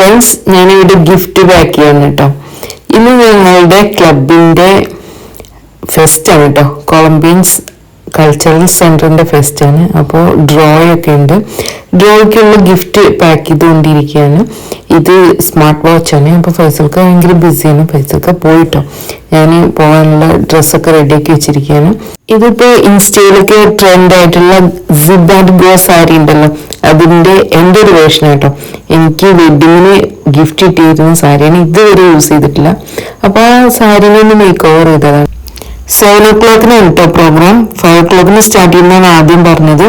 Friends ഞാനിവിടെ gift pack ചെയ്യാൻ കേട്ടോ ഇന്ന് ഞങ്ങളുടെ ഫെസ്റ്റ് ആണ് കേട്ടോ കൊളംബിയൻസ് കൾച്ചറൽ സെന്ററിന്റെ ഫെസ്റ്റാണ് അപ്പോൾ ഡ്രോയൊക്കെ ഉണ്ട്. ഡ്രോയ്ക്കുള്ള ഗിഫ്റ്റ് പാക്ക് ചെയ്തുകൊണ്ടിരിക്കുകയാണ് ഇത് സ്മാർട്ട് വാച്ചാണ് അപ്പോൾ ഫൈസൽക്ക് ഭയങ്കര ബിസിയാണ് ഫൈസൽക്ക് പോയിട്ടോ. ഞാൻ പോകാനുള്ള ഡ്രസ്സൊക്കെ റെഡിയാക്കി വെച്ചിരിക്കുകയാണ്. ഇതിപ്പോൾ ഇൻസ്റ്റയിലൊക്കെ ട്രെൻഡ് ആയിട്ടുള്ള സിബ് ആൻഡ് ഗോ സാരി ഉണ്ടല്ലോ. അതിന്റെ എന്റെ ഒരു വേർഷൻ കേട്ടോ. എനിക്ക് വെഡിങ്ങിന് ഗിഫ്റ്റ് കിട്ടിയിരുന്ന സാരിയാണ് ഇതുവരെ യൂസ് ചെയ്തിട്ടില്ല. അപ്പോൾ ആ സാരിനെ ഒന്ന് മേക്ക് ഓവർ ചെയ്തതാണ്. സെവൻ ഒ ക്ലോക്കിന് കേട്ടോ പ്രോഗ്രാം ഫൈവ് ഒ ക്ലോക്കിന് സ്റ്റാർട്ട് ചെയ്യുന്നതാണ് ആദ്യം പറഞ്ഞത്.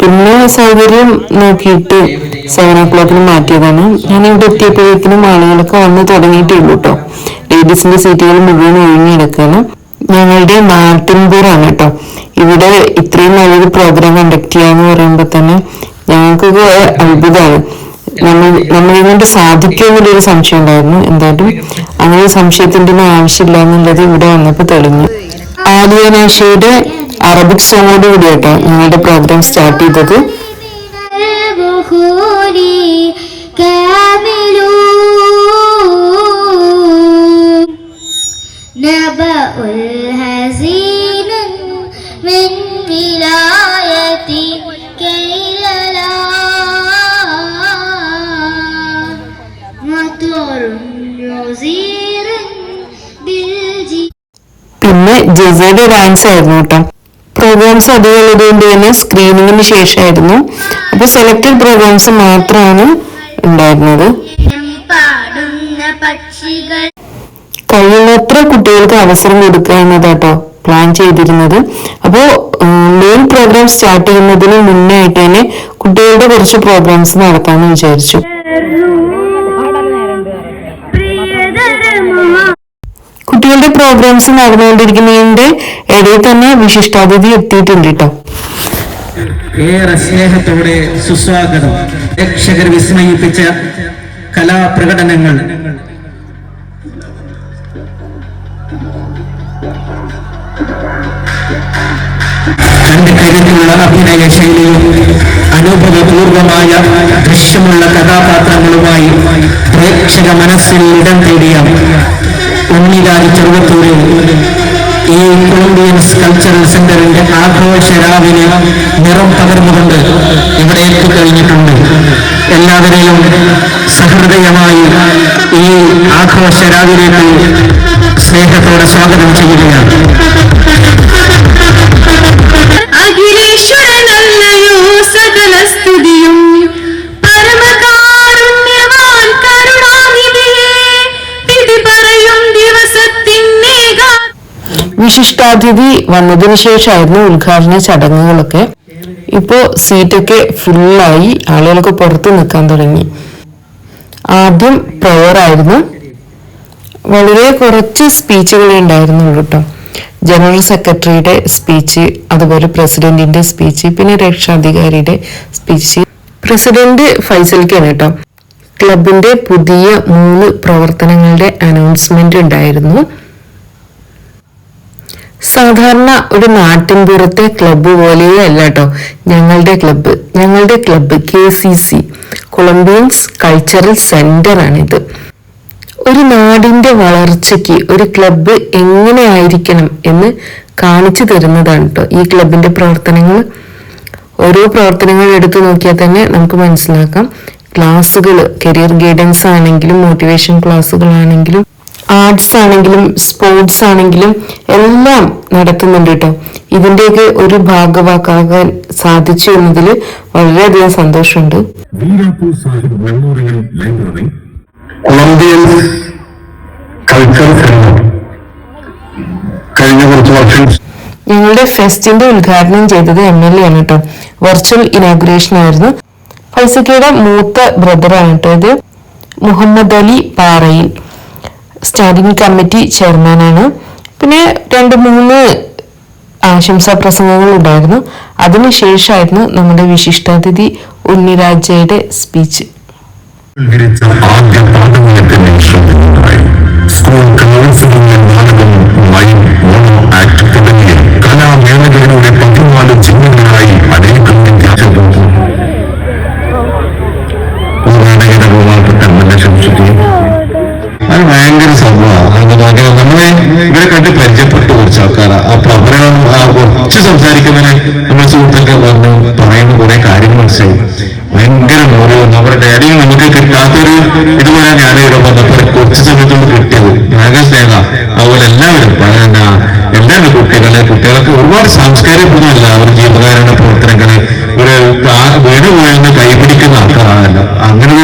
പിന്നെ സൗകര്യം നോക്കിയിട്ട് സെവൻ ഒ ക്ലോക്കിന് മാറ്റിയതാണ്. ഞാൻ ഇവിടെ എത്തിയപ്പോഴേക്കിനും ആളുകളൊക്കെ വന്ന് തുടങ്ങിയിട്ടേ ഉള്ളൂ കേട്ടോ ലേഡീസിന്റെ സീറ്റുകൾ മുഴുവൻ ഒഴിഞ്ഞു കിടക്കുകയാണ് ഞങ്ങളുടെ നാട്ടിൻപുറാണ് കേട്ടോ ഇവിടെ ഇത്രയും നല്ലൊരു പ്രോഗ്രാം കണ്ടക്ട് ചെയ്യാന്ന് പറയുമ്പോൾ തന്നെ ഞങ്ങൾക്കൊക്കെ അത്ഭുതമാണ്. നമ്മൾ നമ്മളെ കൊണ്ട് സാധിക്കുമെന്നുള്ളൊരു സംശയം ഉണ്ടായിരുന്നു എന്തായാലും അങ്ങനെ ഒരു സംശയത്തിന്റെ ഒന്നും ആവശ്യമില്ല എന്നുള്ളത് ഇവിടെ വന്നപ്പോൾ തെളിഞ്ഞു ആലിയനാഷയുടെ അറബിക് സോങ്ങോട് കൂടി കേട്ടോ ഞങ്ങളുടെ പ്രോഗ്രാം സ്റ്റാർട്ട് ചെയ്തത് البخور كاملون نبأ الهزيل ജസയുടെ ഡാൻസ് ആയിരുന്നു കേട്ടോ. പ്രോഗ്രാംസ് അധികം ഉള്ളതുകൊണ്ട് തന്നെ സ്ക്രീനിങ്ങിന് ശേഷമായിരുന്നു. അപ്പൊ സെലക്ടഡ് പ്രോഗ്രാംസ് മാത്രമാണ് ഉണ്ടായിരുന്നത്. കഴിയുന്നത്ര കുട്ടികൾക്ക് അവസരം കൊടുക്കുക എന്നതാട്ടോ പ്ലാൻ ചെയ്തിരുന്നത്. അപ്പോ മെയിൻ പ്രോഗ്രാം സ്റ്റാർട്ട് ചെയ്യുന്നതിന് മുന്നേ ആയിട്ട് തന്നെ കുട്ടികളുടെ കുറച്ച് പ്രോഗ്രാംസ് നടത്താമെന്ന് വിചാരിച്ചു. പ്രോഗ്രാംസ് നടന്നുകൊണ്ടിരിക്കുന്നതിന്റെ ഇടയിൽ തന്നെ വിശിഷ്ടാതിഥി എത്തിയിട്ടുണ്ട് കേട്ടോ. ഏറെ സ്നേഹത്തോടെ സുസ്വാഗതം. പ്രേക്ഷകർ വിസ്മയിപ്പിച്ച കലാപ്രകടനങ്ങൾ അഭിനയ ശൈലിയും അനുഭവപൂർവമായ ദൃശ്യമുള്ള കഥാപാത്രങ്ങളുമായി പ്രേക്ഷക മനസ്സിൽ ഇടം തേടിയ ഉണ്ണിലാൽ ചെറുവത്തൂരിൽ ഈ കൊളംബിയൻസ് കൾച്ചറൽ സെന്ററിന്റെ ആഘോഷ രാവിലെ നിറം പകർന്നുകൊണ്ട് ഇവിടെ എത്തിക്കഴിഞ്ഞിട്ടുണ്ട് എല്ലാവരെയും സഹൃദയമായി ഈ ആഘോഷ രാവിലേക്ക് സ്നേഹത്തോടെ സ്വാഗതം ചെയ്യുകയാണ്. വിശിഷ്ടാതിഥി വന്നതിന് ശേഷമായിരുന്നു ഉദ്ഘാടന ചടങ്ങുകളൊക്കെ. ഇപ്പോ സീറ്റൊക്കെ ഫുള്ളായി ആളുകൾക്ക് പുറത്ത് നിൽക്കാൻ തുടങ്ങി. ആദ്യം പ്രയർ ആയിരുന്നു. വളരെ കുറച്ച് സ്പീച്ചുകളെ ഉണ്ടായിരുന്നുള്ളൂ കേട്ടോ. ജനറൽ സെക്രട്ടറിയുടെ സ്പീച്ച് അതുപോലെ പ്രസിഡന്റിന്റെ സ്പീച്ച് പിന്നെ രക്ഷാധികാരിയുടെ സ്പീച്ച്. പ്രസിഡന്റ് ഫൈസൽക്കാണ് കേട്ടോ. ക്ലബിന്റെ പുതിയ മൂന്ന് പ്രവർത്തനങ്ങളുടെ അനൗൺസ്മെന്റ് ഉണ്ടായിരുന്നു. സാധാരണ ഒരു നാട്ടിൻപുറത്തെ ക്ലബ്ബ് പോലെയേ അല്ല കേട്ടോ ഞങ്ങളുടെ ക്ലബ്ബ് ഞങ്ങളുടെ club K C C Columbians cultural centre ആണിത്. ഒരു നാടിന്റെ വളർച്ചയ്ക്ക് ഒരു ക്ലബ്ബ് എങ്ങനെ ആയിരിക്കണം എന്ന് കാണിച്ചു തരുന്നതാണ് കേട്ടോ ഈ ക്ലബിന്റെ പ്രവർത്തനങ്ങൾ. ഓരോ പ്രവർത്തനങ്ങൾ എടുത്തു നോക്കിയാൽ തന്നെ നമുക്ക് മനസ്സിലാക്കാം. ക്ലാസ്സുകൾ കരിയർ ഗൈഡൻസ് ആണെങ്കിലും മോട്ടിവേഷൻ ക്ലാസ്സുകളാണെങ്കിലും ആർട്സ് ആണെങ്കിലും സ്പോർട്സ് ആണെങ്കിലും എല്ലാം നടത്തുന്നുണ്ട് കേട്ടോ. ഇതിന്റെയൊക്കെ ഒരു ഭാഗവാക്കാകാൻ സാധിച്ചു എന്നതിൽ വളരെയധികം സന്തോഷമുണ്ട്. Columbian Sahib memorial library. Columbians culture centre കഴിഞ്ഞ കുറച്ച് വർഷം ഞങ്ങളുടെ ഫെസ്റ്റിന്റെ ഉദ്ഘാടനം ചെയ്തത് എം എൽ എ ആണ് കേട്ടോ. വെർച്വൽ ഇനോഗ്രേഷൻ ആയിരുന്നു. ഫൈസക്കയുടെ മൂത്ത ബ്രദറാണ് കേട്ടോ ഇത്. മുഹമ്മദ് അലി പാറയിൽ. സ്റ്റാൻഡിംഗ് കമ്മിറ്റി ചെയർമാനാണ് പിന്നെ രണ്ട് മൂന്ന് ആശംസാ പ്രസംഗങ്ങൾ ഉണ്ടായിരുന്നു. അതിനുശേഷമായിരുന്നു നമ്മുടെ വിശിഷ്ടാതിഥി ഉണ്ണിരാജയുടെ സ്പീച്ച് ആദ്യ സംസാരിക്കുന്നതിന് നമ്മൾ സുഹൃത്തുക്കൾ പറഞ്ഞു പറയുന്ന കുറെ കാര്യങ്ങൾ മനസ്സിലായി. ഭയങ്കര ഓരോ അവരുടെ ഡാഡിയിൽ നമുക്ക് കിട്ടാത്തൊരു ഇതുപോലെ ഞാൻ ഇവിടെ വന്നപ്പോൾ കുറച്ച് സമയത്തോട് കിട്ടിയത്. നാഗസ്നേഹ സ്നേഹ അതുപോലെ എല്ലാവരും എന്താണ് കുട്ടികളെ? കുട്ടികൾക്ക് ഒരുപാട് സാംസ്കാരിക ഗുണമല്ല അവർ ജീവകാരുണ്യ കൈപിടിക്കുന്ന അങ്ങനെ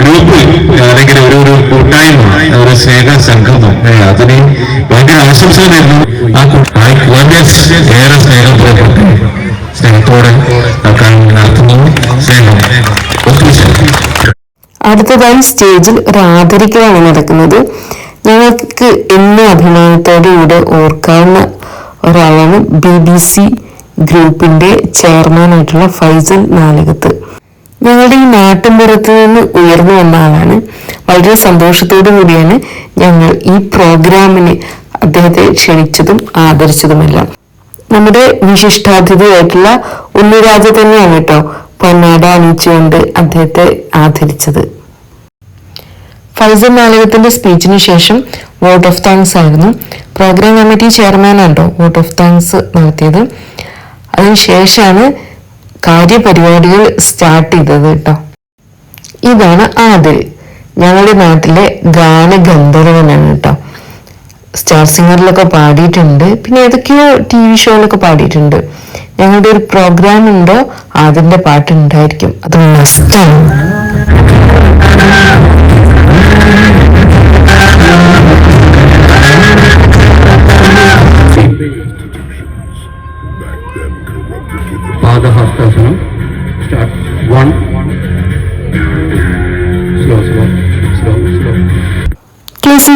ഗ്രൂപ്പിൽ ഗ്രൂപ്പ് അല്ലെങ്കിൽ ഒരു ഒരു കൂട്ടായ്മ ഒരു സ്നേഹ സംഘം അതിന് ഭയങ്കര ആശംസകളായിരുന്നു ആ ഏറെ സ്നേഹത്തോടെ കാര്യം നടത്തുന്നു. സ്നേഹം. അടുത്തതായി സ്റ്റേജിൽ ഒരു ആദരിക്കലാണ് നടക്കുന്നത്. ഞങ്ങൾക്ക് എന്നും അഭിമാനത്തോടെ ഇവിടെ ഓർക്കാവുന്ന ഒരാളാണ് ബി ബി സി ഗ്രൂപ്പിന്റെ ചെയർമാനായിട്ടുള്ള ഫൈസൽ നാലകത്ത് ഞങ്ങളുടെ ഈ നാട്ടിൻപുറത്ത് നിന്ന് ഉയർന്നു വന്ന ആളാണ്. വളരെ സന്തോഷത്തോടു കൂടിയാണ് ഞങ്ങൾ ഈ പ്രോഗ്രാമിന് അദ്ദേഹത്തെ ക്ഷണിച്ചതും ആദരിച്ചതുമെല്ലാം. നമ്മുടെ വിശിഷ്ടാതിഥിയായിട്ടുള്ള ഉണ്ണിരാജ തന്നെയാണ് കേട്ടോ പൊന്നാട അണിയിച്ചുകൊണ്ട് അദ്ദേഹത്തെ ആദരിച്ചത്. ഫൈസൽ നാലകത്തിന്റെ സ്പീച്ചിന് ശേഷം വോട്ട് ഓഫ് താങ്ക്സ് ആയിരുന്നു. പ്രോഗ്രാം കമ്മിറ്റി ചെയർമാനാണ് കേട്ടോ വോട്ട് ഓഫ് താങ്ക്സ് നടത്തിയത്. അതിനുശേഷമാണ് കാര്യപരിപാടികൾ സ്റ്റാർട്ട് ചെയ്തത് കേട്ടോ. ഇതാണ് ആദിൽ. ഞങ്ങളുടെ നാട്ടിലെ ഗാനഗന്ധർവനാണ് കേട്ടോ. സ്റ്റാർ സിംഗറിലൊക്കെ പാടിയിട്ടുണ്ട്. പിന്നെ ഏതൊക്കെയോ ടി വി ഷോയിലൊക്കെ പാടിയിട്ടുണ്ട്. ഞങ്ങളുടെ ഒരു പ്രോഗ്രാം ഉണ്ടോ? അതിന്റെ പാട്ടുണ്ടായിരിക്കും. അത് മസ്റ്റാണ്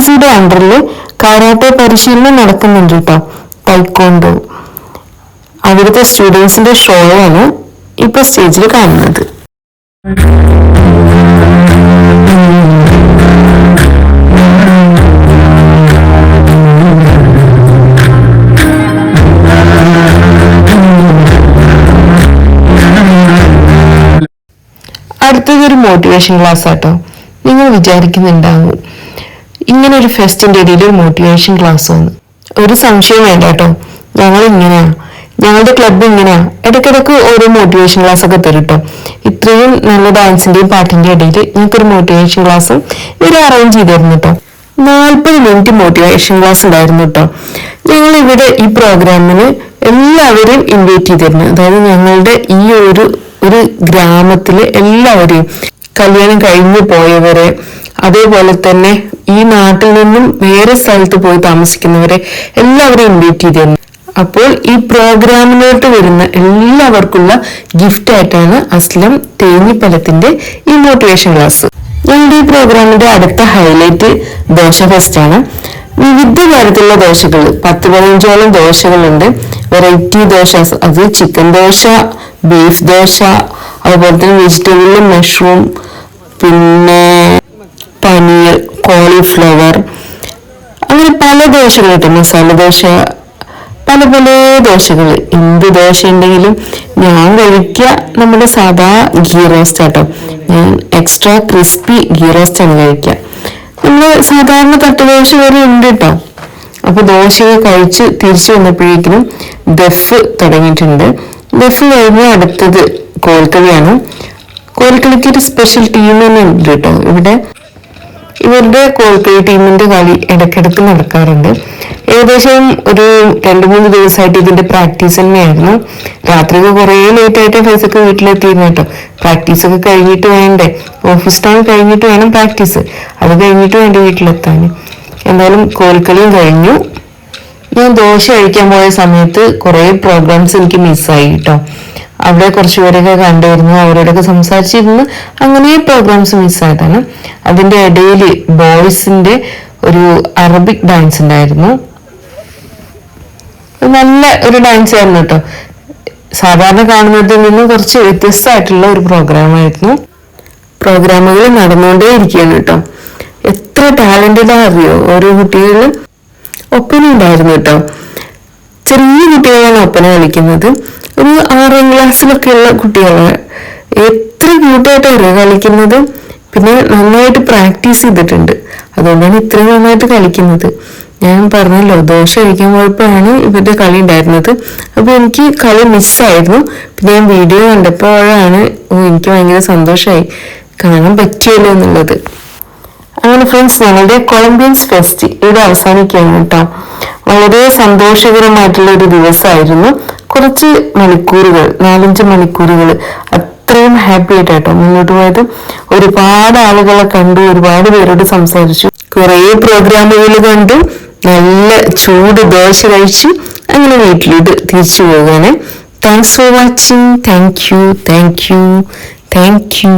സിയുടെ അണ്ടറിൽ കാരാട്ടെ പരിശീലനം നടക്കുന്നുണ്ട് കേട്ടോ തൈക്കോണ്ടോ അവിടുത്തെ സ്റ്റുഡൻസിന്റെ ഷോയാണ് ഇപ്പൊ സ്റ്റേജിൽ കാണുന്നത്. അടുത്തതൊരു മോട്ടിവേഷൻ ക്ലാസ് ആട്ടോ. നിങ്ങൾ വിചാരിക്കുന്നുണ്ടാവും ഇങ്ങനെ ഒരു ഫെസ്റ്റിന്റെ ഇടയിൽ ഒരു മോട്ടിവേഷൻ ക്ലാസ് വന്നു. ഒരു സംശയം വേണ്ട കേട്ടോ. ഞങ്ങൾ ഇങ്ങനെയാ ഞങ്ങളുടെ ക്ലബ് ഇങ്ങനെയാ. ഇടയ്ക്കിടയ്ക്ക് ഓരോ മോട്ടിവേഷൻ ക്ലാസ് ഒക്കെ തരും ഇത്രയും നല്ല ഡാൻസിന്റെയും പാട്ടിന്റെയും ഇടയിൽ ഞങ്ങൾക്കൊരു മോട്ടിവേഷൻ ക്ലാസ് ഇവർ അറേഞ്ച് ചെയ്തിരുന്നു കേട്ടോ നാൽപ്പത് മിനിറ്റ് മോട്ടിവേഷൻ ക്ലാസ് ഉണ്ടായിരുന്നു കേട്ടോ ഞങ്ങൾ ഇവിടെ ഈ പ്രോഗ്രാമിന് എല്ലാവരെയും ഇൻവൈറ്റ് ചെയ്തിരുന്നു. അതായത് ഞങ്ങളുടെ ഈ ഒരു ഒരു ഗ്രാമത്തിലെ എല്ലാവരെയും. കല്യാണം കഴിഞ്ഞു പോയവരെ അതേപോലെ തന്നെ ഈ നാട്ടിൽ നിന്നും വേറെ സ്ഥലത്ത് പോയി താമസിക്കുന്നവരെ എല്ലാവരെയും ഇൻവൈറ്റ് ചെയ്തിരുന്നു അപ്പോൾ ഈ പ്രോഗ്രാമിലോട്ട് വരുന്ന എല്ലാവർക്കുള്ള ഗിഫ്റ്റ് ആയിട്ടാണ് അസ്ലം തേഞ്ഞിപ്പലത്തിന്റെ ഈ മോട്ടിവേഷൻ ക്ലാസ് ഞങ്ങളുടെ ഈ പ്രോഗ്രാമിന്റെ അടുത്ത ഹൈലൈറ്റ് ദോശ ഫെസ്റ്റാണ് വിവിധ തരത്തിലുള്ള ദോശകൾ പത്ത് പതിനഞ്ചോളം ദോശകളുണ്ട്. വെറൈറ്റി ദോശ അത് ചിക്കൻ ദോശ ബീഫ് ദോശ അതുപോലെ തന്നെ വെജിറ്റബിൾ മഷ്റൂം പിന്നെ കോളിഫ്ലവർ അങ്ങനെ പല ദോശകൾ കിട്ടും. മസാല ദോശ പല പല ദോശകൾ. എന്ത് ദോശ ഉണ്ടെങ്കിലും ഞാൻ കഴിക്കുക നമ്മുടെ സാധാ ഗീ റോസ്റ്റ് ആട്ടോ. ഞാൻ എക്സ്ട്രാ ക്രിസ്പി ഗീ റോസ്റ്റ് ആണ് കഴിക്കുക. നമ്മൾ സാധാരണ തട്ടുദോശ വരെ ഉണ്ട് കേട്ടോ അപ്പൊ ദോശയൊക്കെ കഴിച്ച് തിരിച്ചു വന്നപ്പോഴേക്കും ദഫ് തുടങ്ങിയിട്ടുണ്ട്. ദഫ് കഴിഞ്ഞ് അടുത്തത് കോൽക്കളിയാണ് കോൽക്കളിക്ക് ഒരു സ്പെഷ്യൽ ടീം തന്നെ ഉണ്ട് കേട്ടോ ഇവിടെ ഇവരുടെ കോൽക്കളി ടീമിന്റെ കളി ഇടയ്ക്കിടയ്ക്ക് നടക്കാറുണ്ട്. ഏകദേശം ഒരു രണ്ടു മൂന്ന് ദിവസമായിട്ട് ഇതിന്റെ പ്രാക്ടീസ് തന്നെയായിരുന്നു. രാത്രിയൊക്കെ കുറേ ലേറ്റ് ആയിട്ട് ഫൈസൊക്കെ വീട്ടിലെത്തിയിരുന്നു കേട്ടോ. പ്രാക്ടീസ് ഒക്കെ കഴിഞ്ഞിട്ട് വേണ്ടേ? ഓഫീസ് ടൈം കഴിഞ്ഞിട്ട് വേണം പ്രാക്ടീസ്. അത് കഴിഞ്ഞിട്ട് വേണ്ടി വീട്ടിലെത്താൻ എന്തായാലും കോൽക്കളിയും കഴിഞ്ഞു. ഞാൻ ദോശ കഴിക്കാൻ പോയ സമയത്ത് കുറേ പ്രോഗ്രാംസ് എനിക്ക് മിസ്സായി കേട്ടോ. അവിടെ കുറച്ച് പേരൊക്കെ കണ്ടിരുന്നു അവരോടൊക്കെ സംസാരിച്ചിരുന്നു. അങ്ങനെ പ്രോഗ്രാംസ് മിസ്സായതാണ് അതിന്റെ ഇടയിൽ ബോയ്സിന്റെ ഒരു അറബിക് ഡാൻസ് ഉണ്ടായിരുന്നു. നല്ല ഒരു ഡാൻസ് ആയിരുന്നു കേട്ടോ. സാധാരണ കാണുന്നതിൽ നിന്ന് കുറച്ച് വ്യത്യസ്തമായിട്ടുള്ള ഒരു പ്രോഗ്രാം ആയിരുന്നു. പ്രോഗ്രാമുകൾ നടന്നുകൊണ്ടേ ഇരിക്കുകയാണ് കേട്ടോ. എത്ര ടാലന്റഡ് അറിയോ ഓരോ കുട്ടികളും ഒപ്പന ഉണ്ടായിരുന്നു കേട്ടോ. ചെറിയ കുട്ടികളാണ് ഒപ്പന കളിക്കുന്നത്. ഒരു ആറാം ക്ലാസ്സിലൊക്കെയുള്ള കുട്ടികളാണ് എത്ര അവരെ കളിക്കുന്നത്. പിന്നെ നന്നായിട്ട് പ്രാക്ടീസ് ചെയ്തിട്ടുണ്ട്. അതുകൊണ്ടാണ് ഇത്രയും നന്നായിട്ട് കളിക്കുന്നത്. ഞാൻ പറഞ്ഞല്ലോ ദോശ കഴിക്കാൻ പോയപ്പോഴാണ് ഇവരുടെ കളി ഉണ്ടായിരുന്നത്. അപ്പോൾ എനിക്ക് കളി മിസ്സായിരുന്നു പിന്നെ ഞാൻ വീഡിയോ കണ്ടപ്പോഴാണ് ഓ എനിക്ക് ഭയങ്കര സന്തോഷമായി കാണാൻ പറ്റുമല്ലോ എന്നുള്ളത്. അങ്ങനെ ഫ്രണ്ട്സ് ഞങ്ങളുടെ കൊളംബിയൻസ് ഫെസ്റ്റ് ഇവിടെ അവസാനിക്കുകയാണ് കേട്ടോ. വളരെ സന്തോഷകരമായിട്ടുള്ള ഒരു ദിവസമായിരുന്നു. കുറച്ച് മണിക്കൂറുകൾ നാലഞ്ച് മണിക്കൂറുകൾ അത്രയും ഹാപ്പി ആയിട്ടാട്ടോ മുന്നോട്ട് പോയത്. ഒരുപാട് ആളുകളെ കണ്ടു ഒരുപാട് പേരോട് സംസാരിച്ചു. കുറേ പ്രോഗ്രാമുകൾ കണ്ടു. നല്ല ചൂട് ദോശ കഴിച്ചു അങ്ങനെ വീട്ടിലോട്ട് തിരിച്ചു പോകാന്. Thanks for watching thank you thank you thank you